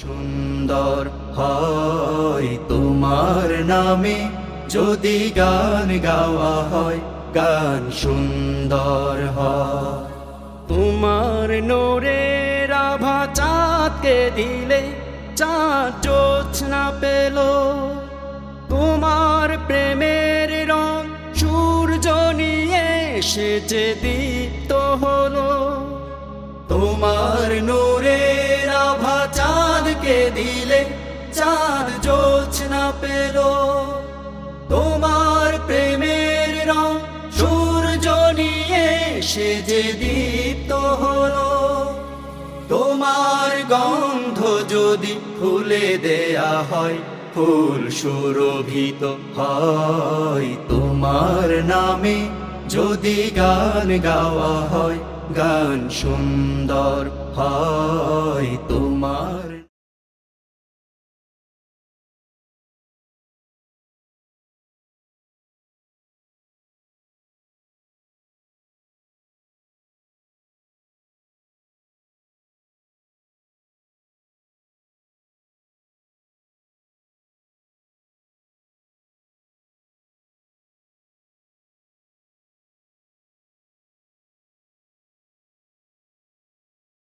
সুন্দর হয় তোমার নামে। যদি গান গাওয়া হয়, গান সুন্দর হয়। তোমার নোরের আভা চাঁদকে দিলে, চাঁদ জোছনা পেল। তোমার প্রেমের রং সূর্য নিয়ে সেচে দীপ্ত হলো। তোমার আভা চাঁদকে দিলে চাঁদ জোছনা পেল। তোমার প্রেমের রং সূর্য নিয়ে সে যে দীপ্ত হলো। তোমার গন্ধ যদি ফুলে দেয়া হয়, ফুল সুরভিত হয়। তোমার নামে যদি গান গাওয়া হয়, গান সুন্দর হয়। তোমার